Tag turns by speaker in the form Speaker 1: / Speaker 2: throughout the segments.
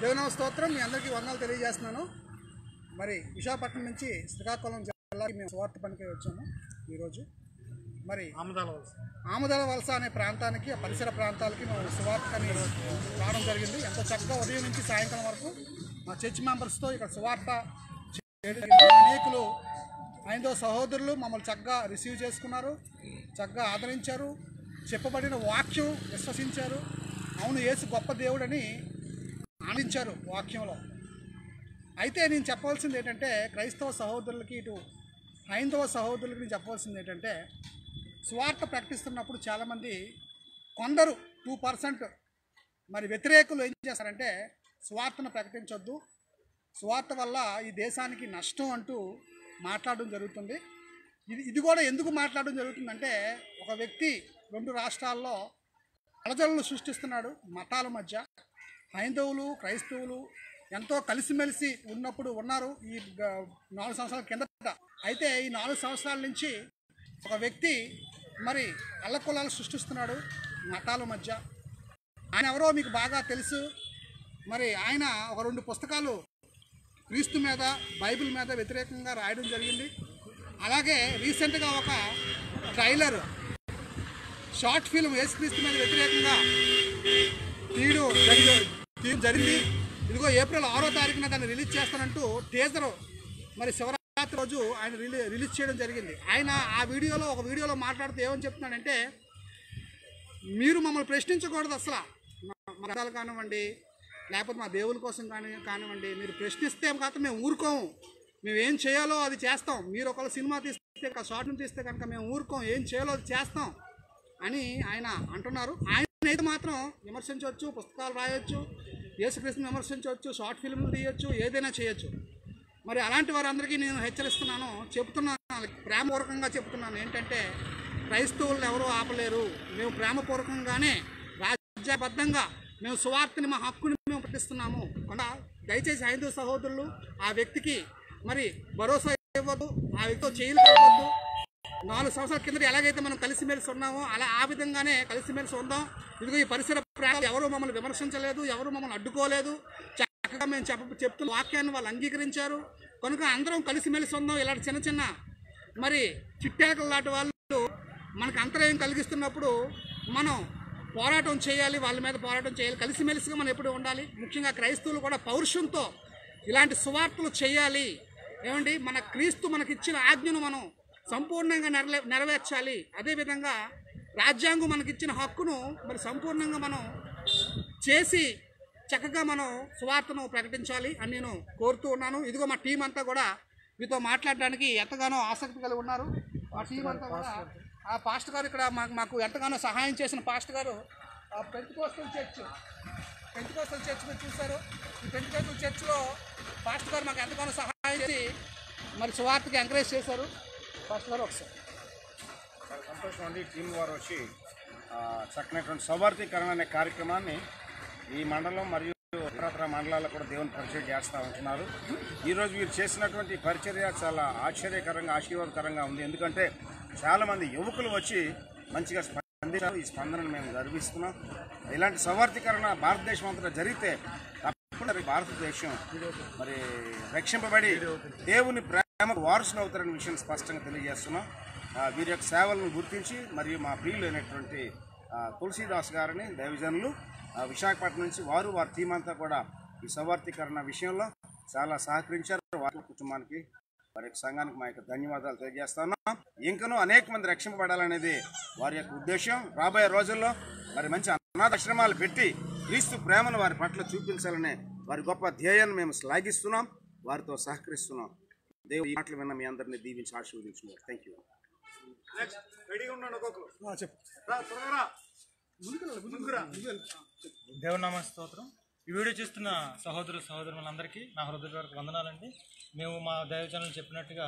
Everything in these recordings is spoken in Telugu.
Speaker 1: దేవనామ స్తోత్రం మీ అందరికీ వందలు తెలియజేస్తున్నాను. మరి విశాఖపట్నం నుంచి శ్రీకాకుళం జిల్లాకి మేము సువార్త పనికి వచ్చాము ఈరోజు. మరి
Speaker 2: ఆమదాల వలస.
Speaker 1: ఆముదల వలస అనే ప్రాంతానికి ఆ పరిసర ప్రాంతాలకి మేము సువార్తని రావడం జరిగింది. ఎంతో చక్కగా ఉదయం నుంచి సాయంకాలం వరకు మా చర్చ్ మెంబర్స్తో ఇక్కడ సువార్త. అనేకులు ఐదో సహోదరులు మమ్మల్ని చక్కగా రిసీవ్ చేసుకున్నారు చక్కగా ఆదరించారు. చెప్పబడిన వాక్యం విశ్వసించారు. అవును యేసు గొప్ప దేవుడని ఆనించారు వాక్యంలో. అయితే నేను చెప్పవలసింది ఏంటంటే క్రైస్తవ సహోదరులకి ఇటు హైందవ సహోదరులకి నేను చెప్పవలసింది ఏంటంటే స్వార్థ ప్రకటిస్తున్నప్పుడు చాలామంది కొందరు టూ పర్సెంట్ మరి వ్యతిరేకులు ఏం చేస్తారంటే స్వార్థను ప్రకటించొద్దు. స్వార్థ వల్ల ఈ దేశానికి నష్టం అంటూ మాట్లాడడం జరుగుతుంది. ఇది ఇది కూడా ఎందుకు మాట్లాడడం జరుగుతుందంటే ఒక వ్యక్తి రెండు రాష్ట్రాల్లో అలజడులు సృష్టిస్తున్నాడు మతాల మధ్య. హైందవులు క్రైస్తవులు ఎంతో కలిసిమెలిసి ఉన్నప్పుడు ఉన్నారు ఈ నాలుగు సంవత్సరాల కిందట. అయితే ఈ నాలుగు సంవత్సరాల నుంచి ఒక వ్యక్తి మరి అల్లకొల్లాలు సృష్టిస్తున్నాడు మతాల మధ్య. ఆయన ఎవరో మీకు బాగా తెలుసు. మరి ఆయన ఒక రెండు పుస్తకాలు క్రీస్తు మీద బైబిల్ మీద వ్యతిరేకంగా రాయడం జరిగింది. అలాగే రీసెంట్గా ఒక ట్రైలర్ షార్ట్ ఫిల్మ్ యేసుక్రీస్తు మీద వ్యతిరేకంగా తీయడం తీయడం జరిగింది. ఇదిగో ఏప్రిల్ ఆరో తారీఖున దాన్ని రిలీజ్ చేస్తానంటూ టీజర్ మరి శివరాత్రి రోజు ఆయన రిలీ రిలీజ్ చేయడం జరిగింది. ఆయన ఆ వీడియోలో ఒక వీడియోలో మాట్లాడుతూ ఏమని చెప్తున్నాడంటే మీరు మమ్మల్ని ప్రశ్నించకూడదు అసలు. మా కానివ్వండి లేకపోతే మా దేవుల కోసం కాని కానివ్వండి మీరు ప్రశ్నిస్తే కాక మేము ఊరుకోము. మేము ఏం చేయాలో అది చేస్తాం. మీరు ఒకవేళ సినిమా తీస్తే షార్ట్ తీస్తే కనుక మేము ఊరుకోం ఏం చేయాలో అది చేస్తాం. అని ఆయన అంటున్నారు. ఆయన అయితే మాత్రం విమర్శించవచ్చు పుస్తకాలు రాయొచ్చు యేసుక్రీస్తుని విమర్శించవచ్చు షార్ట్ ఫిల్మ్లు తీయొచ్చు ఏదైనా చేయొచ్చు. మరి అలాంటి వారందరికీ నేను హెచ్చరిస్తున్నాను. చెప్తున్నాను ప్రేమపూర్వకంగా చెప్తున్నాను. ఏంటంటే క్రైస్తవులను ఎవరూ ఆపలేరు. మేము ప్రేమపూర్వకంగానే రాజ్యబద్ధంగా మేము సువార్తని మా హక్కుని మేము పట్టిస్తున్నాము కొండ దయచేసి హైందవ సహోదరులు ఆ వ్యక్తికి మరి భరోసా ఇవ్వద్దు ఆ వ్యక్తితో చేయలు నాలుగు సంవత్సరాల కింద ఎలాగైతే మనం కలిసిమెలిసి ఉన్నామో అలా ఆ విధంగానే కలిసిమెలిసి ఉందాం. ఇదిగో ఈ పరిసర ప్రాంతాలు ఎవరు మమ్మల్ని విమర్శించలేదు ఎవరు మమ్మల్ని అడ్డుకోలేదు. చక్కగా మేము చెప్ప చెప్తున్న వాక్యాన్ని వాళ్ళు అంగీకరించారు. కనుక అందరం కలిసిమెలిసి ఉందాం ఇలాంటి చిన్న చిన్న మరి చిట్టాకలు లాంటి వాళ్ళు మనకు అంతరాయం కలిగిస్తున్నప్పుడు మనం పోరాటం చేయాలి వాళ్ళ మీద పోరాటం చేయాలి. కలిసిమెలిసిగా మనం ఎప్పుడు ఉండాలి? ముఖ్యంగా క్రైస్తవులు కూడా పౌరుషంతో ఇలాంటి సువార్తలు చేయాలి. ఏమండి? మన క్రీస్తు మనకిచ్చిన ఆజ్ఞను మనం సంపూర్ణంగా నెరవే నెరవేర్చాలి. అదేవిధంగా రాజ్యాంగం మనకిచ్చిన హక్కును మరి సంపూర్ణంగా మనం చేసి చక్కగా మనం సువార్తను ప్రకటించాలి అని నేను కోరుతూ ఉన్నాను. ఇదిగో మా టీం అంతా కూడా మీతో మాట్లాడడానికి ఎంతగానో ఆసక్తి కలిగి ఉన్నారు. ఆ టీం అంతా కూడా ఆ పాస్ట్ గారు ఇక్కడ మాకు మాకు ఎంతగానో సహాయం చేసిన పాస్ట్ గారు ఆ పెంచుకోస్తల చర్చ్ పెంచుకోస్తల చర్చ్ మీరు చూశారు. ఈ పెంచుకోస్తల చర్చ్లో పాస్ట్ గారు మాకు ఎంతగానో సహాయం చేసి మరి సువార్తకి ఎంకరేజ్ చేశారు. ఫస్ట్ గారు ఒకసారి
Speaker 2: సంతోషం అండి. టీం వారు వచ్చి చక్కనటువంటి సౌభార్థీకరణ అనే కార్యక్రమాన్ని ఈ మండలం మరియు ఇతరత్ర మండలాల్లో కూడా దేవుని పరిచయం చేస్తూ ఉంటున్నారు. ఈరోజు వీరు చేసినటువంటి పరిచర్య చాలా ఆశ్చర్యకరంగా ఆశీర్వాదకరంగా ఉంది. ఎందుకంటే చాలామంది యువకులు వచ్చి మంచిగా స్పందించారు. ఈ స్పందనను మేము గర్విస్తున్నాం. ఇలాంటి సౌభార్థీకరణ భారతదేశం అంతటా జరిగితే తప్పకుండా భారతదేశం మరి రక్షింపబడి దేవుని ప్రేమకు వారసులు అవుతారనే విషయం స్పష్టంగా తెలియజేస్తున్నాం. వీరి యొక్క సేవలను గుర్తించి మరియు మా ప్రియులైనటువంటి అయినటువంటి తులసీదాస్ గారిని దైవజనులు విశాఖపట్నం నుంచి వారు వారి టీం అంతా కూడా ఈ సవర్తీకరణ విషయంలో చాలా సహకరించారు. వారి కుటుంబానికి వారి యొక్క సంఘానికి మా యొక్క ధన్యవాదాలు తెలియజేస్తున్నాం ఇంకనూ అనేక మంది రక్షింపబడాలనేది వారి యొక్క ఉద్దేశం రాబోయే రోజుల్లో మరి మంచి అనాథాశ్రమాలు పెట్టి క్రీస్తు ప్రేమను వారి పట్ల చూపించాలనే వారి గొప్ప ధ్యేయాన్ని మేము శ్లాఘిస్తున్నాం. వారితో సహకరిస్తున్నాం. దేవుడు ఈ మాటలు విన్న మీ అందరినీ దీవించి ఆశీర్వదించున్నారు థ్యాంక్ యూ రెడీగా ఉన్నాడు ఒక్కొక్కరు.
Speaker 1: ఆ, చెప్పు.
Speaker 2: రా త్వరగా రా.
Speaker 3: దేవుని నామ స్తోత్రం. ఈ వీడియో చూస్తున్న సహోదరు సహోదరులందరికీ నా హృదయపూర్వక వందనాలండి. మేము మా దైవజనులు చెప్పినట్టుగా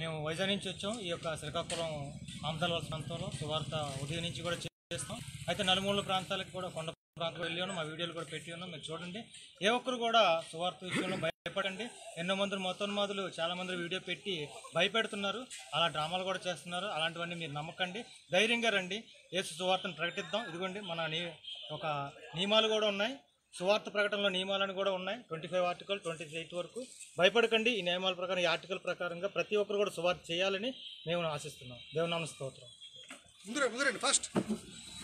Speaker 3: మేము వైజాగ్ నుంచి వచ్చాం. ఈ యొక్క శ్రీకాకుళం ఆమదాల ప్రాంతంలో సువార్త ఉదయం నుంచి కూడా చేస్తాం. అయితే నలుమూల ప్రాంతాలకు కూడా కొండ ప్రాంతాలకు వెళ్ళి ఉన్నాం. మా వీడియోలు కూడా పెట్టి ఉన్నాం. మీరు చూడండి. ఏ ఒక్కరు కూడా సువార్త విషయంలో భయపడండి ఎన్నో మంది మతోన్మాదులు చాలా మంది వీడియో పెట్టి భయపెడుతున్నారు. అలా డ్రామాలు కూడా చేస్తున్నారు. అలాంటివన్నీ మీరు నమ్మకండి. ధైర్యంగా రండి. యేసు సువార్తను ప్రకటిద్దాం. ఇదిగోండి మన ఒక నియమాలు కూడా ఉన్నాయి. సువార్త ప్రకటనలో నియమాలను కూడా ఉన్నాయి. Twenty five article twenty eight వరకు. భయపడకండి. ఈ నియమాల ప్రకారం ఈ ఆర్టికల్ ప్రకారంగా ప్రతి ఒక్కరు కూడా సువార్త చేయాలని మేము ఆశిస్తున్నాం. దేవునామ స్తోత్రం.
Speaker 1: ఫస్ట్.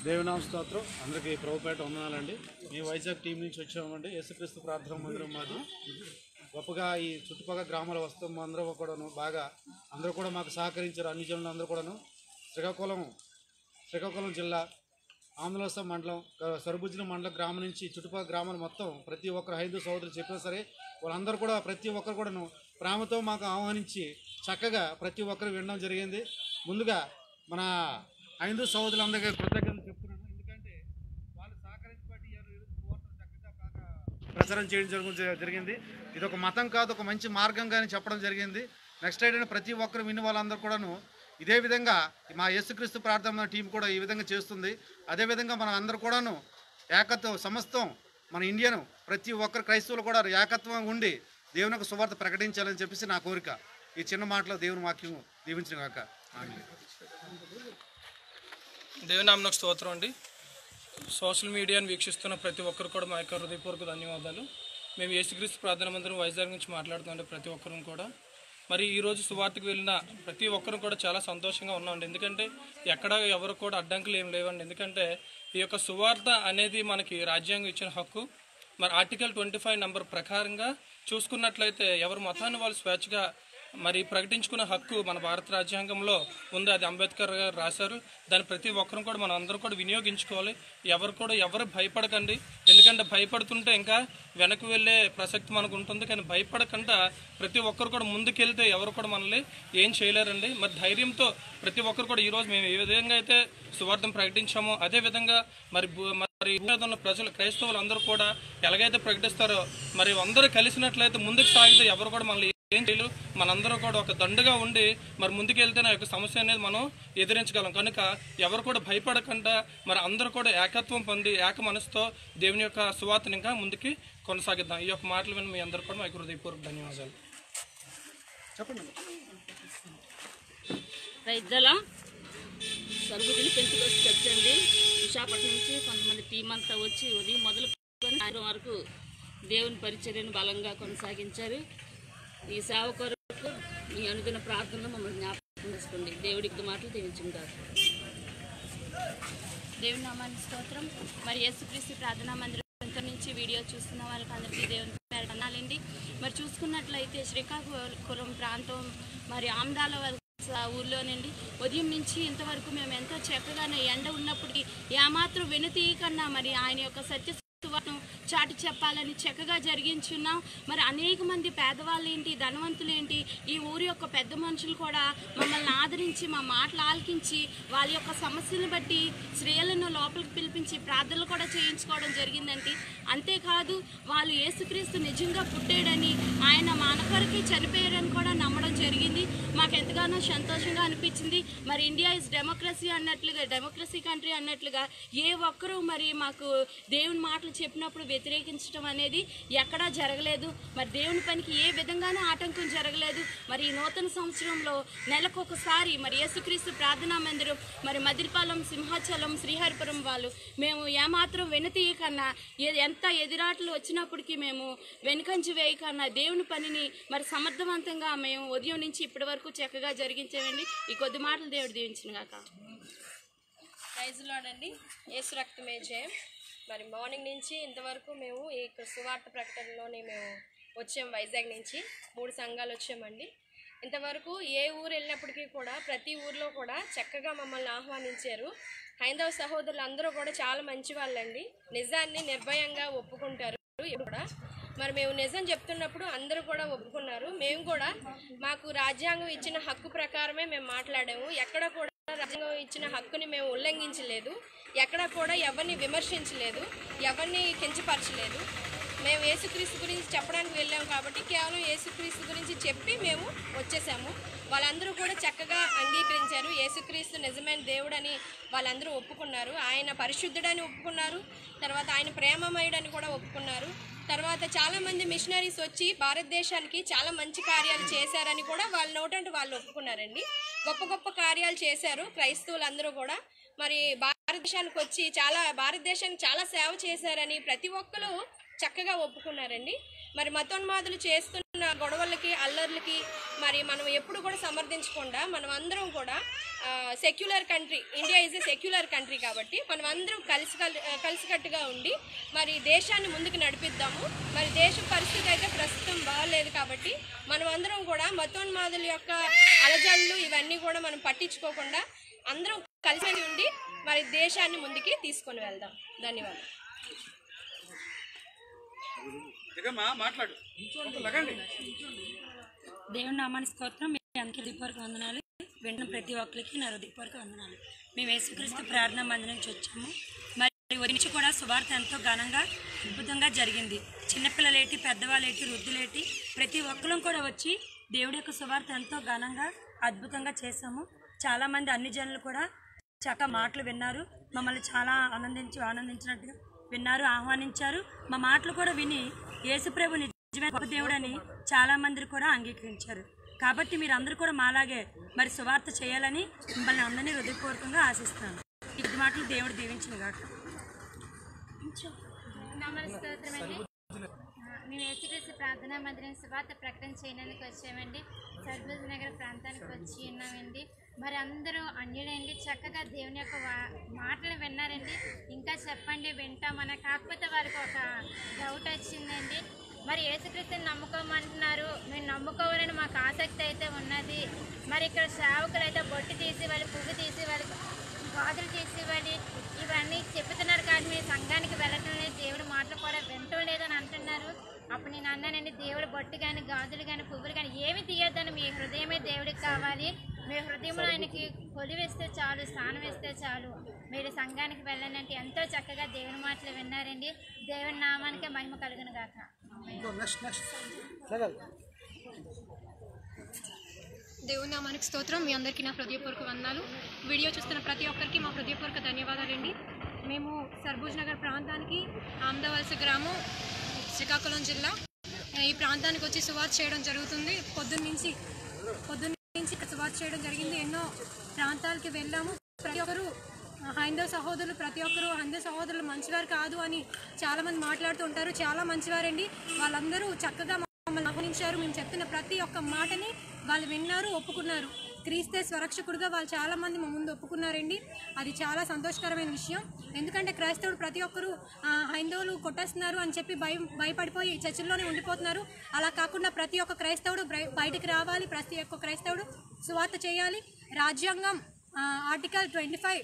Speaker 4: దేవనామ స్తోత్రం. అందరికీ ప్రభుపేట వందనాలండి. మీ వైజాగ్ టీం నుంచి వచ్చామండి. యేసుక్రీస్తు ప్రార్థన మందిరం మాది. గొప్పగా ఈ చుట్టుపక్కల గ్రామాల వస్తాం అందరూ కూడాను బాగా అందరూ కూడా మాకు సహకరించారు అన్ని జనులు అందరూ కూడాను. శ్రీకాకుళం శ్రీకాకుళం జిల్లా ఆంధ్రవలస మండలం క- సరుబుజ్జిన మండలం గ్రామం నుంచి చుట్టుపక్కల గ్రామాలు మొత్తం ప్రతి ఒక్కరు హైందూ సోదరులు చెప్పినా సరే వాళ్ళందరూ కూడా ప్రతి ఒక్కరు కూడాను ప్రేమతో మాకు ఆహ్వానించి చక్కగా ప్రతి ఒక్కరు వినడం జరిగింది. ముందుగా మన హైందూ సోదరులందరికీ కృతజ్ఞతలు చెప్తున్నాను. ఎందుకంటే వాళ్ళు సహకరించి చక్కగా బాగా ప్రచారం చేయడం జరిగింది. ఇది ఒక మతం కాదు ఒక మంచి మార్గంగా చెప్పడం జరిగింది. నెక్స్ట్ ఏంటంటే ప్రతి ఒక్కరు విని వాళ్ళందరూ కూడాను ఇదే విధంగా మా యేసుక్రీస్తు ప్రార్థన టీం కూడా ఈ విధంగా చేస్తుంది. అదేవిధంగా మనం అందరూ కూడాను ఏకత్వం సమస్తం మన ఇండియను ప్రతి ఒక్కరు క్రైస్తవులు కూడా ఏకత్వం ఉండి దేవుని యొక్క సువార్త ప్రకటించాలని చెప్పేసి నా కోరిక. ఈ చిన్న మాటలో దేవుని వాక్యం దీవించిన కాక ఆమేన్.
Speaker 5: స్తోత్రం అండి. సోషల్ మీడియాను వీక్షిస్తున్న ప్రతి ఒక్కరు కూడా మా యొక్క హృదయపూర్వక ధన్యవాదాలు. మేము యేసుక్రీస్తు ప్రార్థన మందిరం వైజాగ్ నుంచి మాట్లాడుతుండే ప్రతి ఒక్కరు కూడా. మరి ఈరోజు సువార్తకు వెళ్ళిన ప్రతి ఒక్కరు కూడా చాలా సంతోషంగా ఉన్నామండి. ఎందుకంటే ఎక్కడ ఎవరు కూడా అడ్డంకులు ఏం లేవండి. ఎందుకంటే ఈ యొక్క సువార్త అనేది మనకి రాజ్యాంగం ఇచ్చిన హక్కు. మరి ఆర్టికల్ ట్వంటీ ఫైవ్ నెంబర్ ప్రకారంగా చూసుకున్నట్లయితే ఎవరు మతాన్ని వాళ్ళు స్వేచ్ఛగా మరి ప్రకటించుకునే హక్కు మన భారత రాజ్యాంగంలో ఉంది. అది అంబేద్కర్ గారు రాశారు. దాన్ని ప్రతి ఒక్కరు కూడా మనం అందరూ కూడా వినియోగించుకోవాలి. ఎవరు కూడా ఎవరు భయపడకండి. ఎందుకంటే భయపడుతుంటే ఇంకా వెనక్కి వెళ్ళే ప్రసక్తి మనకు ఉంటుంది. కానీ భయపడకుండా ప్రతి ఒక్కరు కూడా ముందుకెళ్తే ఎవరు కూడా మనల్ని ఏం చేయలేరండి. మరి ధైర్యంతో ప్రతి ఒక్కరు కూడా ఈరోజు మేము ఏ విధంగా అయితే సువార్థం ప్రకటించామో అదే విధంగా మరి మరి ఉన్న ప్రజలు క్రైస్తవులు అందరూ కూడా ఎలాగైతే ప్రకటిస్తారో మరి అందరూ కలిసినట్లయితే ముందుకు సాగితే ఎవరు కూడా మనల్ని ఏంటి మనందరూ కూడా ఒక దండుగా ఉండి మరి ముందుకెళ్తే ఆ యొక్క సమస్య అనేది మనం ఎదిరించగలం. కనుక ఎవరు కూడా భయపడకుండా మరి అందరూ కూడా ఏకత్వం పొంది ఏక మనసుతో దేవుని యొక్క సువార్తను ఇంకా ముందుకి కొనసాగిద్దాం. ఈ యొక్క మాటలు విని మీ అందరూ కూడా మా హృదయపూర్వక ధన్యవాదాలు.
Speaker 1: చెప్పండి.
Speaker 6: విశాఖపట్నం నుంచి కొంతమంది టీం అంతా వచ్చి ఉదయం మొదలు సాయంత్రం వరకు దేవుని పరిచర్యను బలంగా కొనసాగించారు. ఈ సేవ కొరకు మీ అనుదిన ప్రార్థనలో మమ్మల్ని జ్ఞాపకం చేసుకోండి. దేవుడికి మాటలు దీవించుకుంటారు
Speaker 7: దేవుని నామాన్ని స్తోత్రం. మరి యేసుక్రీస్తు ప్రార్థనా మందిరం నుంచి వీడియో చూస్తున్న వాళ్ళకి అందరికీ దేవుని అనాలండి మరి చూసుకున్నట్లయితే శ్రీకాకుళం ప్రాంతం మరి ఆమ్దాల వలస ఊర్లోనండి. ఉదయం నుంచి ఇంతవరకు మేము ఎంతో చక్కగానే ఎండ ఉన్నప్పటికీ ఏమాత్రం వెనుతీయకన్నా మరి ఆయన యొక్క సత్య సువార్తను చాటి చెప్పాలని చక్కగా జరిగించున్నాం. మరి అనేక మంది పేదవాళ్ళు ఏంటి ధనవంతులు ఏంటి ఈ ఊరి యొక్క పెద్ద మనుషులు కూడా మమ్మల్ని ఆదరించి మా మాటలు ఆలకించి వాళ్ళ యొక్క సమస్యలను బట్టి స్త్రీలను లోపలికి పిలిపించి ప్రార్థనలు కూడా చేయించుకోవడం జరిగిందండి. అంతేకాదు వాళ్ళు యేసుక్రీస్తు నిజంగా పుట్టాడని ఆయన మన కొరకే చనిపోయారని కూడా నమ్మడం జరిగింది. మాకు ఎంతగానో సంతోషంగా అనిపించింది. మరి ఇండియా ఇస్ డెమోక్రసీ అన్నట్లుగా డెమోక్రసీ కంట్రీ అన్నట్లుగా ఏ ఒక్కరూ మరి మాకు దేవుని మాటలు చెప్పినప్పుడు వ్యతిరేకించడం అనేది ఎక్కడా జరగలేదు. మరి దేవుని పనికి ఏ విధంగానూ ఆటంకం జరగలేదు. మరి ఈ నూతన సంవత్సరంలో నెలకొకసారి మరి యేసుక్రీస్తు ప్రార్థనా మందిరం మరి మదిరిపాలెం సింహాచలం శ్రీహరిపురం వాళ్ళు మేము ఏమాత్రం వెనుతీయకన్నా ఎంత ఎదురాటలు వచ్చినప్పటికీ మేము వెనుకంచి వేయకన్నా దేవుని పనిని మరి సమర్థవంతంగా మేము ఉదయం నుంచి ఇప్పటి వరకు చక్కగా జరిగించామండి ఈ కొద్ది మాటలు దేవుడు దీవించిన గాక
Speaker 8: ప్రైజ్ రక్తమే జయం. మరి మార్నింగ్ నుంచి ఇంతవరకు మేము ఈ సువార్త ప్రకటనలోనే మేము వచ్చాం వైజాగ్ నుంచి. మూడు సంఘాలు వచ్చామండి. ఇంతవరకు ఏ ఊరు వెళ్ళినప్పటికీ కూడా ప్రతి ఊర్లో కూడా చక్కగా మమ్మల్ని ఆహ్వానించారు. హైందవ సహోదరులు అందరూ కూడా చాలా మంచి వాళ్ళండి నిజాన్ని నిర్భయంగా ఒప్పుకుంటారు. ఇప్పుడు కూడా మరి మేము నిజం చెప్తున్నప్పుడు అందరూ కూడా ఒప్పుకున్నారు. మేము కూడా మాకు రాజ్యాంగం ఇచ్చిన హక్కు ప్రకారమే మేము మాట్లాడాము. ఎక్కడ కూడా రాజ్యాంగం ఇచ్చిన హక్కుని మేము ఉల్లంఘించలేదు. ఎక్కడ కూడా ఎవరిని విమర్శించలేదు. ఎవరిని కించపరచలేదు. మేము యేసుక్రీస్తు గురించి చెప్పడానికి వెళ్ళాము కాబట్టి కేవలం యేసుక్రీస్తు గురించి చెప్పి మేము వచ్చేసాము. వాళ్ళందరూ కూడా చక్కగా అంగీకరించారు. యేసుక్రీస్తు నిజమైన దేవుడని వాళ్ళందరూ ఒప్పుకున్నారు. ఆయన పరిశుద్ధుడని ఒప్పుకున్నారు. తర్వాత ఆయన ప్రేమమయుడని కూడా ఒప్పుకున్నారు. తర్వాత చాలా మంది మిషనరీస్ వచ్చి భారతదేశానికి చాలా మంచి కార్యాలు చేశారని కూడా వాళ్ళ నోటంటే వాళ్ళు ఒప్పుకున్నారండి. గొప్ప గొప్ప కార్యాలు చేశారు క్రైస్తవులందరూ కూడా. మరి భారతదేశానికి వచ్చి చాలా భారతదేశానికి చాలా సేవ చేశారని ప్రతి ఒక్కరు చక్కగా ఒప్పుకున్నారండి. మరి మతోన్మాదులు చేస్తున్న గొడవలకి అల్లర్లకి మరి మనం ఎప్పుడు కూడా సమర్థించకుండా మనం అందరం కూడా secular country India is a secular country కాబట్టి మనం అందరం కలిసి కలిసికట్టుగా ఉండి మరి దేశాన్ని ముందుకు నడిపిద్దాము. మరి దేశ పరిస్థితి అయితే ప్రస్తుతం బాగాలేదు కాబట్టి మనం అందరం కూడా మతోన్మాదుల యొక్క అలజడులు ఇవన్నీ కూడా మనం పట్టించుకోకుండా అందరం కలిసి ఉండి మరి దేశాన్ని ముందుకి తీసుకొని వెళ్దాం. ధన్యవాదాలు.
Speaker 1: మాట్లాడు. లగండి.
Speaker 9: దేవుని నామాని స్తోత్రం. మీ అందరికీ దీపవరకు వందనాలు. వెంటనే ప్రతి ఒక్కరికి నా దీపవరకు వందనాలు. మేము యేసుక్రీస్తు ప్రార్థన మందిరం నుంచి వచ్చాము. మరి నుంచి కూడా సువార్త ఎంతో ఘనంగా అద్భుతంగా జరిగింది. చిన్నపిల్లలేటి పెద్దవాళ్ళేటి వృద్ధులేటి ప్రతి ఒక్కరం కూడా వచ్చి దేవుడి యొక్క సువార్త ఎంతో ఘనంగా అద్భుతంగా చేశాము. చాలామంది అన్ని జనులు కూడా చక్కగా మాటలు విన్నారు. మమ్మల్ని చాలా ఆనందించి ఆనందించినట్టుగా విన్నారు ఆహ్వానించారు. మా మాటలు కూడా విని యేసుప్రభు నిజమైన గొప్ప దేవుడని చాలా మంది కూడా అంగీకరించారు. కాబట్టి మీరు అందరూ కూడా మాలాగే మరి సువార్త చేయాలని మిమ్మల్ని అందరినీ హృదయపూర్వకంగా ఆశిస్తాను. ఇది మాటలు దేవుడు దీవించిన గాక.
Speaker 7: మేము ఏసుక్రీస్తు ప్రార్థనా మందిరం సువార్త ప్రకటన చేయడానికి వచ్చామండి. సర్బూజ్ నగర్ ప్రాంతానికి వచ్చి ఉన్నామండి. మరి అందరూ అన్యుడండి చక్కగా దేవుని యొక్క వా- మాటలు విన్నారండి. ఇంకా చెప్పండి వింటామని కాకపోతే వారికి ఒక డౌట్ వచ్చిందండి. మరి యేసుక్రీస్తుని నమ్ముకోమంటున్నారు. మేము నమ్ముకోవాలని మాకు ఆసక్తి అయితే ఉన్నది. మరి ఇక్కడ సేవకులు అయితే బొట్టు తీసి వాళ్ళు పువ్వు తీసి వాళ్ళకి గాజులు తీసివ్వాలి. ఇవన్నీ చెప్తున్నారు కానీ మీ సంఘానికి వెళ్ళటం లేదు. దేవుడు మాటలు కూడా వినటం లేదని అంటున్నారు. అప్పుడు నేను అన్నానండి దేవుడు బొట్టు కానీ గాజులు కానీ పువ్వులు కానీ ఏమి తీయొద్దని మీ హృదయమే దేవుడికి కావాలి. మీ హృదయంలో ఆయనకి కొలివేస్తే చాలు స్థానం వేస్తే చాలు. మీరు సంఘానికి వెళ్ళండి అంటే ఎంతో చక్కగా దేవుని మాటలు విన్నారండి. దేవుని నామానికే మహిమ కలుగును గాక.
Speaker 1: నెక్స్ట్ నెక్స్ట్
Speaker 10: దేవుని నామానికి స్తోత్రం. మీ అందరికీ నా హృదయపూర్వక వందనాలు. వీడియో చూస్తున్న ప్రతి ఒక్కరికి మా హృదయపూర్వక ధన్యవాదాలండి. మేము సర్బూజ్ నగర్ ప్రాంతానికి ఆమదవలస గ్రామం శ్రీకాకుళం జిల్లా. ఈ ప్రాంతానికి వచ్చి సువార్త చేయడం జరుగుతుంది. పొద్దున్న నుంచి పొద్దున్న నుంచి చేయడం జరిగింది. ఎన్నో ప్రాంతాలకి వెళ్ళాము. ప్రతి ఒక్కరు హైందవ సహోదరులు ప్రతి ఒక్కరు హైందవ సహోదరులు మంచివారు కాదు అని చాలామంది మాట్లాడుతూ ఉంటారు. చాలా మంచివారండి. వాళ్ళందరూ చక్కగా మమ్మల్ని ఆహ్వానించారు. మేము చెప్తున్న ప్రతి ఒక్క మాటని వాళ్ళు విన్నారు ఒప్పుకున్నారు. క్రీస్తే స్వరక్షకుడుగా వాళ్ళు చాలా మంది మా ముందు ఒప్పుకున్నారండి. అది చాలా సంతోషకరమైన విషయం. ఎందుకంటే క్రైస్తవుడు ప్రతి ఒక్కరు హైందవులు కొట్టేస్తున్నారు అని చెప్పి భయం భయపడిపోయి చర్చిల్లోనే ఉండిపోతున్నారు. అలా కాకుండా ప్రతి ఒక్క క్రైస్తవుడు బయటికి రావాలి. ప్రతి ఒక్క క్రైస్తవుడు సువార్త చేయాలి. రాజ్యాంగం article twenty five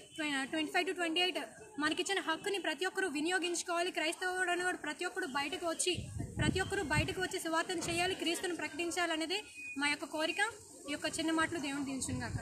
Speaker 10: twenty five to twenty eight మనకిచ్చిన హక్కుని ప్రతి ఒక్కరు వినియోగించుకోవాలి. క్రైస్తవుడు అనేవాడు ప్రతి ఒక్కరు బయటకు వచ్చి ప్రతి ఒక్కరు బయటకు వచ్చి సువార్తను చేయాలి క్రీస్తుని ప్రకటించాలనేదే మా యొక్క కోరిక. ఈ యొక్క చిన్న మాటలు దేవుని దించుగాక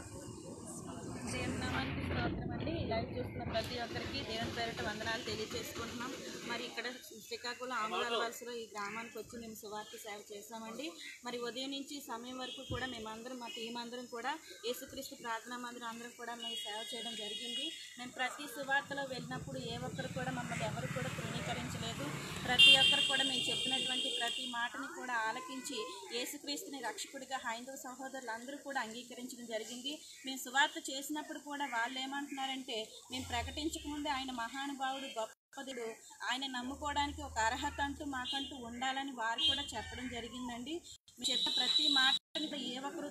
Speaker 6: దేవుని స్తోత్రం అండి. లైవ్ చూస్తున్న ప్రతి ఒక్కరికి దేవుని పేరిట వందనాలు తెలియజేసుకుంటున్నాం. మరి ఇక్కడ శ్రీకాకుళం ఆమదాల వలసలో ఈ గ్రామానికి వచ్చి మేము సువార్త సేవ చేస్తామండి. మరి ఉదయం నుంచి సమయం వరకు కూడా మేమందరం మా టీం అందరం కూడా యేసుక్రీస్తు ప్రార్థనా మందిరం అందరం కూడా మేము సేవ చేయడం జరిగింది. మేము ప్రతి సువార్తలో వెళ్ళినప్పుడు ఏ ఒక్కరు కూడా మమ్మల్ని ఎవరు కూడా తృణీకరించలేదు ప్రతి ఒక్కరు కూడా మేము చెప్పినటువంటి ప్రతి మాటని కూడా ఆలకించి యేసుక్రీస్తుని రక్షకుడిగా హైందవ సహోదరులు అందరూ కూడా అంగీకరించడం జరిగింది. మేము సువార్త చేసినప్పుడు కూడా వాళ్ళు ఏమంటున్నారంటే మేము ప్రకటించకముందే ఆయన మహానుభావుడు గొప్పదుడు ఆయన నమ్ముకోవడానికి ఒక అర్హత అంటూ మాకంటూ ఉండాలని వారు కూడా చెప్పడం జరిగిందండి. మేము చెప్పిన ప్రతి మాటని ఏ ఒక్కరు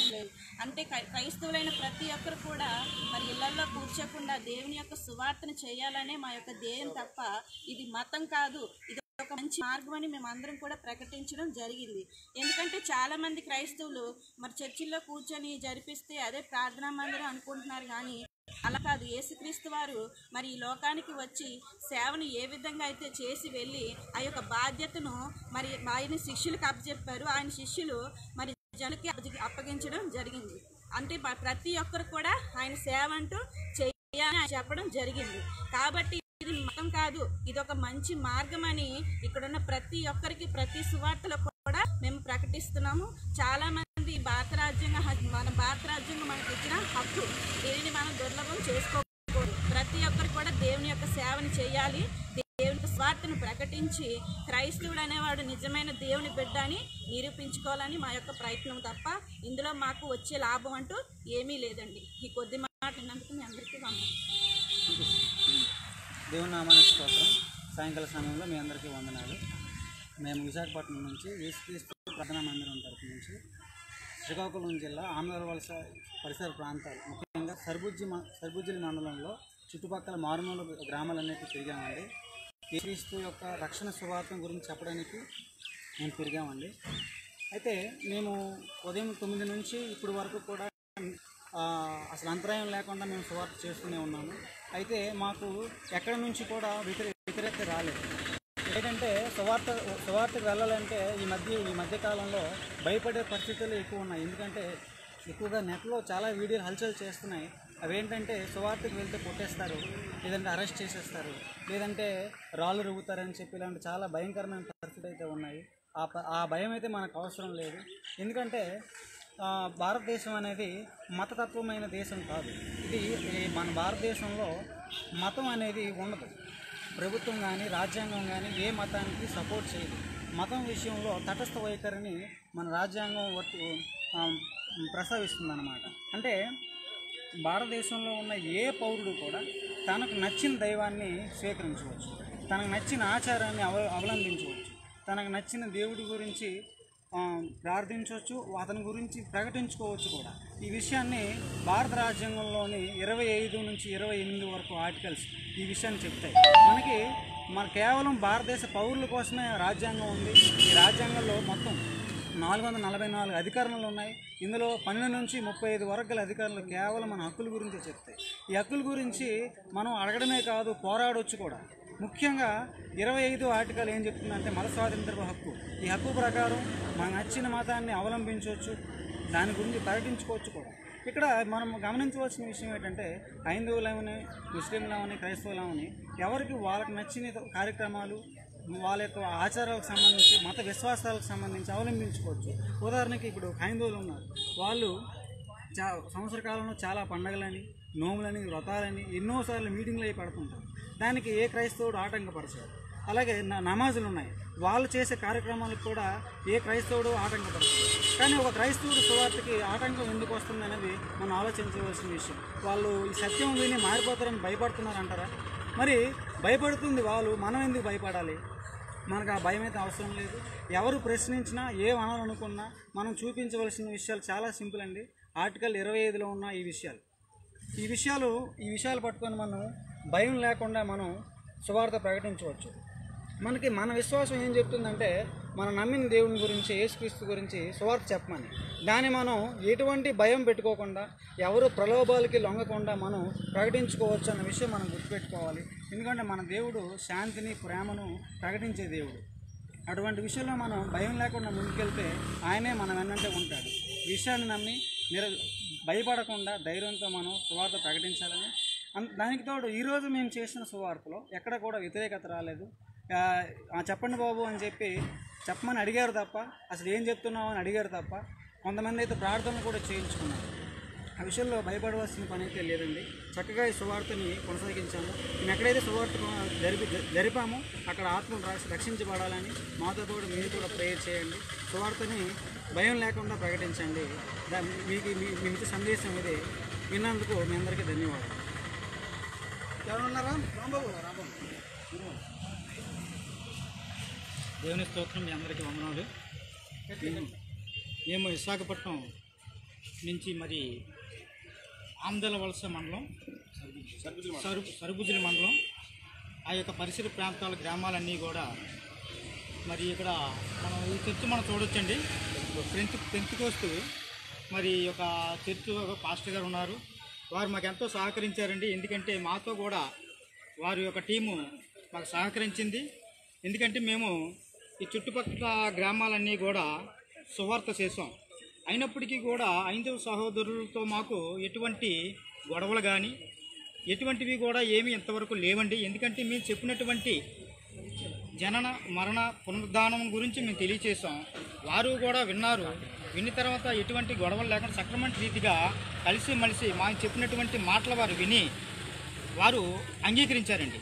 Speaker 6: ధృవీకరణ లేదు. అంటే క్రైస్తవులైన ప్రతి ఒక్కరు కూడా మరి ఇళ్ళలో కూర్చోకుండా దేవుని యొక్క సువార్తను చేయాలనే మా యొక్క ధ్యేయం తప్ప ఇది మతం కాదు. ఇది ఒక మంచి మార్గం అని మేము అందరం కూడా ప్రకటించడం జరిగింది. ఎందుకంటే చాలామంది క్రైస్తవులు మరి చర్చిల్లో కూర్చొని జరిపిస్తే అదే ప్రార్థనా మందిరం అనుకుంటున్నారు కానీ అలా కాదు. యేసుక్రీస్తు వారు మరి ఈ లోకానికి వచ్చి సేవను ఏ విధంగా అయితే చేసి వెళ్ళి ఆ యొక్క బాధ్యతను మరి ఆయన శిష్యులకు అప్పచెప్పారు. ఆయన శిష్యులు మరి జనకి అప్పగించడం జరిగింది. అంటే ప్రతి ఒక్కరు కూడా ఆయన సేవ అంటూ చేయాలని చెప్పడం జరిగింది. కాబట్టి ఇది మతం కాదు ఇది ఒక మంచి మార్గం అని ఇక్కడున్న ప్రతి ఒక్కరికి ప్రతి సువార్తలో కూడా మేము ప్రకటిస్తున్నాము. చాలా మంది భారత రాజ్యాంగ మన భారత రాజ్యాంగం మనకి ఇచ్చిన హక్కు దీనిని మనం దుర్లభం చేసుకోకూడదు. ప్రతి ఒక్కరు కూడా దేవుని యొక్క సేవను చేయాలి
Speaker 11: సువార్తను ప్రకటించి క్రైస్తవుడు అనేవాడు నిజమైన దేవుని బిడ్డ అని నిరూపించుకోవాలని మా యొక్క ప్రయత్నం తప్ప ఇందులో మాకు వచ్చే లాభం అంటూ ఏమీ లేదండి. ఈ కొద్ది మాట విన్నందుకు మీ అందరికీ వందనాలు.
Speaker 12: దేవుని నామానికి స్తోత్రం. సాయంకాల సమయంలో మీ అందరికీ వందనాలు. మేము విశాఖపట్నం నుంచి యేసుక్రీస్తు ప్రార్థనా మందిరం తరపు నుంచి శ్రీకాకుళం జిల్లా ఆంధ్రవలస పరిసర ప్రాంతాలు ముఖ్యంగా సర్బుజ్జి మ- సర్బుజ్జిలి మండలంలో చుట్టుపక్కల మారుమూల గ్రామాలన్నిటి తిరిగామండి. క్రీస్తు యొక్క రక్షణ సువార్తం గురించి చెప్పడానికి మేము తిరిగామండి. అయితే మేము ఉదయం తొమ్మిది నుంచి ఇప్పటి వరకు కూడా అసలు అంతరాయం లేకుండా మేము సువార్త చేస్తూనే ఉన్నాము. అయితే మాకు ఎక్కడి నుంచి కూడా వ్యతిరే వ్యతిరేకత రాలేదు. ఏంటంటే సువార్త సువార్తకు వెళ్ళాలంటే ఈ మధ్య ఈ మధ్య కాలంలో భయపడే పరిస్థితులు ఎక్కువ ఉన్నాయి. ఎందుకంటే ఎక్కువగా నెట్లో చాలా వీడియోలు హల్చల్ చేస్తున్నాయి. అవేంటంటే సువార్తకు వెళ్తే కొట్టేస్తారు లేదంటే అరెస్ట్ చేసేస్తారు లేదంటే రాళ్ళు రుగుతారని చెప్పి ఇలాంటి చాలా భయంకరమైన పరిస్థితులు అయితే ఉన్నాయి. ఆ ఆ భయం అయితే మనకు అవసరం లేదు. ఎందుకంటే భారతదేశం అనేది మతతత్వమైన దేశం కాదు. ఇది మన భారతదేశంలో మతం అనేది ఉండదు. ప్రభుత్వం కానీ రాజ్యాంగం కానీ ఏ మతానికి సపోర్ట్ చేయదు. మతం విషయంలో తటస్థ వైఖరిని మన రాజ్యాంగం వర్తి ప్రసవిస్తుంది అనమాట అంటే భారతదేశంలో ఉన్న ఏ పౌరుడు కూడా తనకు నచ్చిన దైవాన్ని స్వీకరించవచ్చు. తనకు నచ్చిన ఆచారాన్ని అవ అవలంబించవచ్చు. తనకు నచ్చిన దేవుడి గురించి ప్రార్థించవచ్చు అతని గురించి ప్రకటించుకోవచ్చు కూడా. ఈ విషయాన్ని భారత రాజ్యాంగంలోని ఇరవై ఐదు నుంచి ఇరవై ఎనిమిది వరకు ఆర్టికల్స్ ఈ విషయాన్ని చెప్తాయి. మనకి మన కేవలం భారతదేశ పౌరుల కోసమే రాజ్యాంగం ఉంది. ఈ రాజ్యాంగంలో మొత్తం నాలుగు వందల నలభై నాలుగు అధికారులు ఉన్నాయి. ఇందులో పన్నెండు నుంచి ముప్పై ఐదు వరకు గల అధికారులు కేవలం మన హక్కుల గురించి చెప్తాయి. ఈ హక్కుల గురించి మనం అడగడమే కాదు పోరాడొచ్చు కూడా. ముఖ్యంగా ఇరవై ఐదు ఆర్టికల్ ఏం చెప్తుందంటే మత స్వాతంత్ర హక్కు. ఈ హక్కు ప్రకారం మన నచ్చిన మతాన్ని అవలంబించవచ్చు దాని గురించి ప్రకటించుకోవచ్చు కూడా. ఇక్కడ మనం గమనించవలసిన విషయం ఏంటంటే హైందవులమని ముస్లింలమని క్రైస్తవులమని ఎవరికి వాళ్ళకి నచ్చిన కార్యక్రమాలు వాళ్ళ యొక్క ఆచారాలకు సంబంధించి మత విశ్వాసాలకు సంబంధించి అవలంబించుకోవచ్చు. ఉదాహరణకి ఇప్పుడు హైందవులు ఉన్నారు. వాళ్ళు చా సంవత్సర కాలంలో చాలా పండగలని నోములని వ్రతాలని ఎన్నోసార్లు మీటింగ్లు అయి పడుతుంటారు. దానికి ఏ క్రైస్తవుడు ఆటంకపరచాడు. అలాగే న- నమాజులు ఉన్నాయి. వాళ్ళు చేసే కార్యక్రమాలకు కూడా ఏ క్రైస్తవుడు ఆటంకపడతారు కానీ ఒక క్రైస్తవుడు సువార్తకి ఆటంకం ఎందుకు వస్తుంది అనేది మనం ఆలోచించవలసిన విషయం. వాళ్ళు ఈ సత్యం విని మారిపోతారని భయపడుతున్నారు అంటారా మరి భయపడుతుంది వాళ్ళు. మనం ఎందుకు భయపడాలి? మనకు ఆ భయం అయితే అవసరం లేదు. ఎవరు ప్రశ్నించినా ఏ అనాలనుకున్నా మనం చూపించవలసిన విషయాలు చాలా సింపుల్ అండి. ఆర్టికల్ ఇరవై ఐదులో ఉన్న ఈ విషయాలు. ఈ విషయాలు ఈ విషయాలు పట్టుకొని మనం భయం లేకుండా మనం సువార్త ప్రకటించవచ్చు. మనకి మన విశ్వాసం ఏం చెప్తుందంటే మనం నమ్మిన దేవుని గురించి యేసుక్రీస్తు గురించి సువార్త చెప్పమని. దాన్ని మనం ఎటువంటి భయం పెట్టుకోకుండా ఎవరు ప్రలోభాలకి లొంగకుండా మనం ప్రకటించుకోవచ్చు అన్న విషయం మనం గుర్తుపెట్టుకోవాలి. ఎందుకంటే మన దేవుడు శాంతిని ప్రేమను ప్రకటించే దేవుడు. అటువంటి విషయంలో మనం భయం లేకుండా ముందుకెళ్తే ఆయనే మన వెన్నంటే ఉంటాడు. విషయాన్ని నమ్మి నిర భయపడకుండా ధైర్యంతో మనం సువార్త ప్రకటించాలని. దానికి తోడు ఈరోజు మేము చేసిన సువార్తలో ఎక్కడ కూడా వ్యతిరేకత రాలేదు. చెప్పండి బాబు అని చెప్పి చెప్పమని అడిగారు తప్ప అసలు ఏం చెప్తున్నావు అని అడిగారు తప్ప కొంతమంది అయితే ప్రార్థనలు కూడా చేయించుకున్నారు. ఆ విషయంలో భయపడవలసిన పని అయితే లేదండి. చక్కగా ఈ సువార్తని కొనసాగించాము. మేము ఎక్కడైతే సువార్త జరిపి జరిపామో అక్కడ ఆత్మను రక్ష- రక్షించబడాలని మాతో పాటు మీరు కూడా ప్రేయర్ చేయండి. సువార్తని భయం లేకుండా ప్రకటించండి. దా- మీకు మీ మీ సందేశం ఇది విన్నందుకు మీ అందరికీ ధన్యవాదాలు.
Speaker 1: ఎవరున్నారా? రాంబాబు రాంబాబు.
Speaker 12: దేవుని స్తోత్రం మీ అందరికీ వందనాలు. మేము- మేము విశాఖపట్నం నుంచి మరి ఆంధ్ర వలస మండలం సరు సరుబుజుల మండలం. ఆ యొక్క పరిసర ప్రాంతాల గ్రామాలన్నీ కూడా మరి ఇక్కడ మనం ఈ చర్చ్ మనం చూడొచ్చండి. పెంచు పెంతుకోస్తూ మరి ఈ యొక్క చర్చ్ ఒక పాస్టర్ గారు ఉన్నారు. వారు మాకు ఎంతో సహకరించారండి. ఎందుకంటే మాతో కూడా వారి యొక్క టీము మాకు సహకరించింది. ఎందుకంటే మేము ఈ చుట్టుపక్కల గ్రామాలన్నీ కూడా సువార్త చేసాం అయినప్పటికీ కూడా ఐదవ సహోదరులతో మాకు ఎటువంటి గొడవలు కానీ ఎటువంటివి కూడా ఏమీ ఇంతవరకు లేవండి. ఎందుకంటే మేము చెప్పినటువంటి జనన మరణ పునరుద్ధానం గురించి మేము తెలియచేసాం వారు కూడా విన్నారు. విన్న తర్వాత ఎటువంటి గొడవలు లేకుండా సక్రమంట రీతిగా కలిసి మలిసి మాకు చెప్పినటువంటి మాటలు వారు విని వారు అంగీకరించారండి.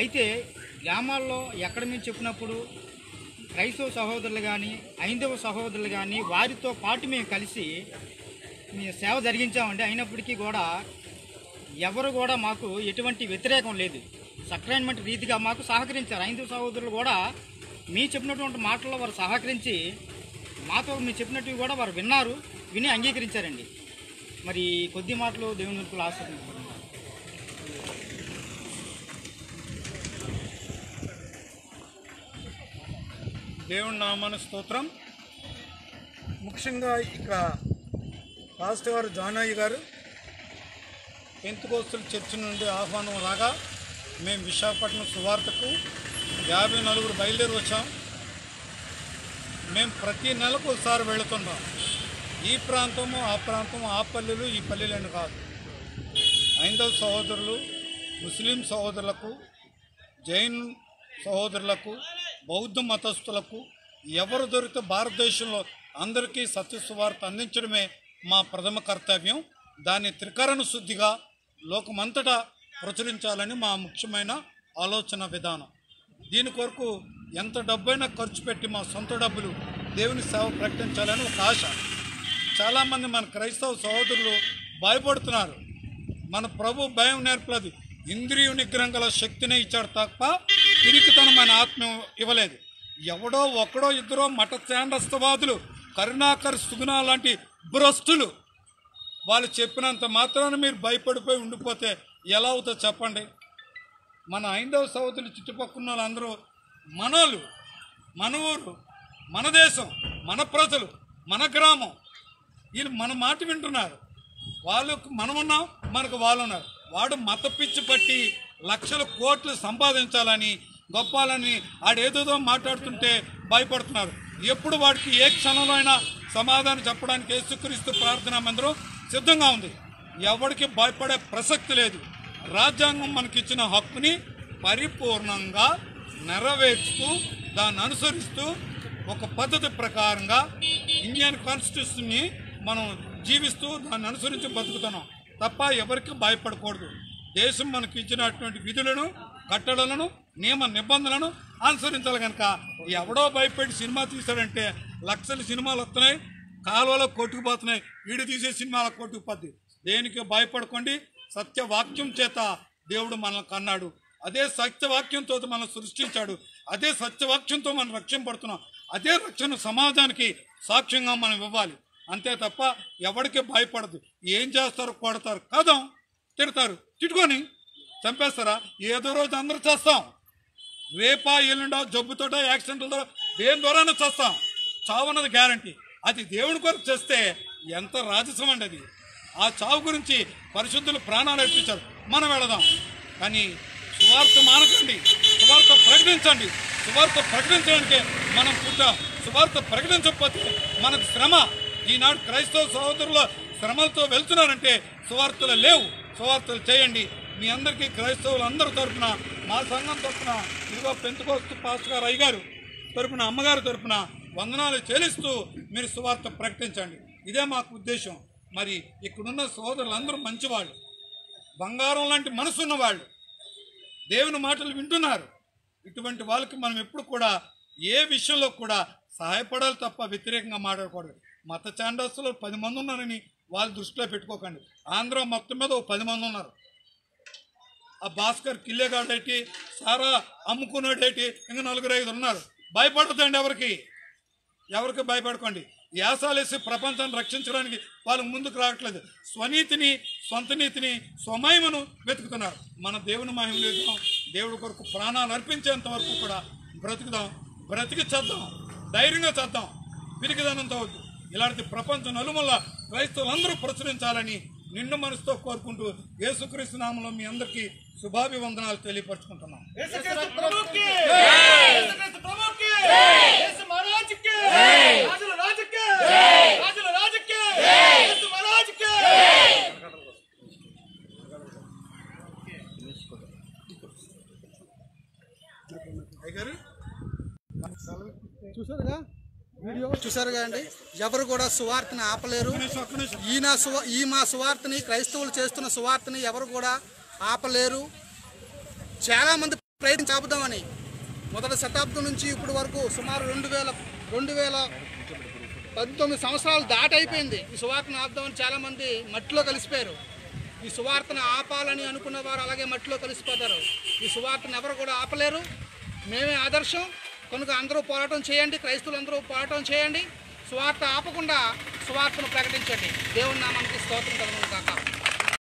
Speaker 12: అయితే
Speaker 13: గ్రామాల్లో ఎక్కడ మేము చెప్పినప్పుడు క్రైస్తవ సహోదరులు కానీ ఐందవ సహోదరులు కానీ వారితో పాటు మేము కలిసి మేము సేవ జరిగించామండి. అయినప్పటికీ కూడా ఎవరు కూడా మాకు ఎటువంటి వ్యతిరేకం లేదు. సక్రైన్మెంట్ రీతిగా మాకు సహకరించారు. ఐందవ సహోదరులు కూడా మీ చెప్పినటువంటి మాటల్లో వారు సహకరించి మాతో మీరు చెప్పినట్టు కూడా వారు విన్నారు విని అంగీకరించారండి. మరి కొద్ది మాటలు దేవుని నిలుపులు ఆశ్రయించారు
Speaker 14: దేవుని నామాన స్తోత్రం. ముఖ్యంగా ఇక్కడ పాస్టర్ గారు జానయ్య గారు పెంతుకోస్తుల చర్చి నుండి ఆహ్వానం రాగా మేము విశాఖపట్నం సువార్తకు యాభై నలుగురు బయలుదేరి వచ్చాం. మేము ప్రతి నెలకు ఒకసారి వెళుతున్నాం. ఈ ప్రాంతము ఆ ప్రాంతము ఆ పల్లెలు ఈ పల్లెలను కాదు. హైందవ సహోదరులు ముస్లిం సహోదరులకు జైన్ సహోదరులకు బౌద్ధ మతస్థులకు ఎవరు దొరికితే భారతదేశంలో అందరికీ సత్యసువార్త అందించడమే మా ప్రథమ కర్తవ్యం. దాన్ని త్రికరణ శుద్ధిగా లోకమంతటా ప్రచురించాలని మా ముఖ్యమైన ఆలోచన విధానం. దీని కొరకు ఎంత డబ్బైనా ఖర్చు పెట్టి మా సొంత డబ్బులు దేవుని సేవ ప్రకటించాలని ఒక ఆశ. చాలామంది మన క్రైస్తవ సహోదరులు భయపడుతున్నారు. మన ప్రభు భయం నేర్పలేదు. ఇంద్రియ నిగ్రహం గల శక్తినే ఇచ్చాడు తప్ప పిరికితనమైన ఆత్మ ఇవ్వలేదు. ఎవడో ఒకడో ఇద్దరో మఠ చాండస్తవాదులు కరుణాకర్ సుగుణ లాంటి భ్రష్టులు. వాళ్ళు చెప్పినంత మాత్రాన మీరు భయపడిపోయి ఉండిపోతే ఎలా అవుతుందో చెప్పండి. మన ఐందవ సౌతులు చుట్టుపక్కల వాళ్ళందరూ మనోళ్ళు మన ఊరు మన దేశం మన ప్రజలు మన గ్రామం. వీళ్ళు మన మాట వింటున్నారు. వాళ్ళకు మనం మనకు వాళ్ళు ఉన్నారు వాడు మత పిచ్చి పట్టి లక్షల కోట్లు సంపాదించాలని గొప్పాలని ఆడేదేదో మాట్లాడుతుంటే భయపడుతున్నారు. ఎప్పుడు వాడికి ఏ క్షణంలో అయినా సమాధానం చెప్పడానికి యేసుక్రీస్తు ప్రార్థనా మందిరం సిద్ధంగా ఉంది. ఎవరికి భయపడే ప్రసక్తి లేదు. రాజ్యాంగం మనకిచ్చిన హక్కుని పరిపూర్ణంగా నెరవేర్చుతూ దాన్ని అనుసరిస్తూ ఒక పద్ధతి ప్రకారంగా ఇండియన్ కాన్స్టిట్యూషన్ని మనం జీవిస్తూ దాన్ని అనుసరించి బతుకుతున్నాం. తప్ప ఎవరికి భయపడకూడదు. దేశం మనకి ఇచ్చినటువంటి విధులను కట్టడలను నియమ నిబంధనలను అనుసరించాలి కనుక ఎవడో భయపెట్టి సినిమా తీశాడంటే లక్షల సినిమాలు వస్తున్నాయి కాలువలో కొట్టుకుపోతున్నాయి వీడు తీసే సినిమాలకు కొట్టుకుపోద్ది. దేనికి భయపడకండి సత్యవాక్యం చేత దేవుడు మనల్ని కన్నాడు. అదే సత్యవాక్యంతో మనం సృష్టించాడు. అదే సత్యవాక్యంతో మనం రక్షింపడుతున్నాం అదే రక్షణ సమాజానికి సాక్ష్యంగా మనం ఇవ్వాలి. అంతే తప్ప ఎవరికి భయపడదు. ఏం చేస్తారు కొడతారు కదం తిడతారు తిట్టుకొని చంపేస్తారా? ఏదో రోజు అందరూ చేస్తాం. రేపా ఎల్లుండో జబ్బుతోటో యాక్సిడెంట్లతో దేని ద్వారానే చేస్తాం. చావన్నది గ్యారంటీ. అది దేవుని కొరకు చేస్తే ఎంత రాజసం అండి అది. ఆ చావు గురించి పరిశుద్ధులు ప్రాణాలు అర్పించారు. మనం వెళదాం. కానీ సువార్త మానకండి. సువార్త ప్రకటించండి. సువార్త ప్రకటించడానికి మనం పుట్టాం సువార్త ప్రకటించకపోతే మనకు శ్రమ. ఈనాడు క్రైస్తవ సహోదరుల శ్రమలతో వెళ్తున్నారంటే సువార్తలు లేవు. సువార్తలు చేయండి. మీ అందరికీ క్రైస్తవులు అందరి తరపున మా సంఘం తరపున ఇదిగో పెంచుకోస్తు పాస్టర్ గారు అయ్యగారు తరపున అమ్మగారు తరపున వందనాలు చెల్లిస్తూ మీరు సువార్త ప్రకటించండి. ఇదే మాకు ఉద్దేశం. మరి ఇక్కడున్న సోదరులు అందరూ మంచివాళ్ళు. బంగారం లాంటి మనసు ఉన్నవాళ్ళు దేవుని మాటలు వింటున్నారు. ఇటువంటి వాళ్ళకి మనం ఎప్పుడు కూడా ఏ విషయంలో కూడా సహాయపడాలి తప్ప వ్యతిరేకంగా మాట్లాడకూడదు. మత చాండస్తులు పది మంది ఉన్నారని వాళ్ళు దృష్టిలో పెట్టుకోకండి. ఆంధ్ర మొత్తం మీద ఓ పది మంది ఉన్నారు. ఆ భాస్కర్ కిల్లేగాడేటి సారా అమ్ముకున్నాడేటి ఇంకా నలుగురు ఐదు ఉన్నారు. భయపడద్దండి ఎవరికి? ఎవరికి భయపడకండి. యాసాలేసి ప్రపంచాన్ని రక్షించడానికి వాళ్ళు ముందుకు రావట్లేదు. స్వనీతిని సొంత నీతిని స్వమయమును వెతుకుతున్నారు. మన దేవుని మహిమ లేదు దేవుడి కొరకు ప్రాణాలు అర్పించేంత వరకు కూడా బ్రతుకుదాం. బ్రతికి చేద్దాం. ధైర్యంగా చేద్దాం. పిరికిదనంతో వద్దు. ఇలాంటి ప్రపంచ నలుమల్ల క్రైస్తవులందరూ ప్రచురించాలని నిండు మనసుతో కోరుకుంటూ యేసుక్రీస్తు నామంలో మీ అందరికీ శుభాభివందనాలు తెలియపరచుకుంటున్నాం.
Speaker 1: చూసారుగా? వీడియో చూసారుగా అండి? ఎవరు కూడా సువార్తని ఆపలేరు. ఈయన సువా ఈ మా సువార్తని క్రైస్తవులు చేస్తున్న సువార్తని ఎవరు కూడా ఆపలేరు. చాలామంది ప్రయత్నం చాపుదామని మొదటి శతాబ్దం నుంచి ఇప్పటి వరకు సుమారు రెండు వేల రెండు వేల పంతొమ్మిది సంవత్సరాలు దాటైపోయింది ఈ సువార్తను ఆపుదామని చాలామంది మట్టిలో కలిసిపోయారు. ఈ సువార్తను ఆపాలని అనుకున్న వారు అలాగే మట్టిలో కలిసిపోతారు. ఈ సువార్తను ఎవరు కూడా ఆపలేరు. మేమే ఆదర్శం. కనుక అందరూ పోరాటం చేయండి క్రైస్తవులు అందరూ పోరాటం చేయండి. స్వార్థ ఆపకుండా స్వార్థను ప్రకటించండి. దేవుని నామానికి స్తోత్రం కలుగుతుంది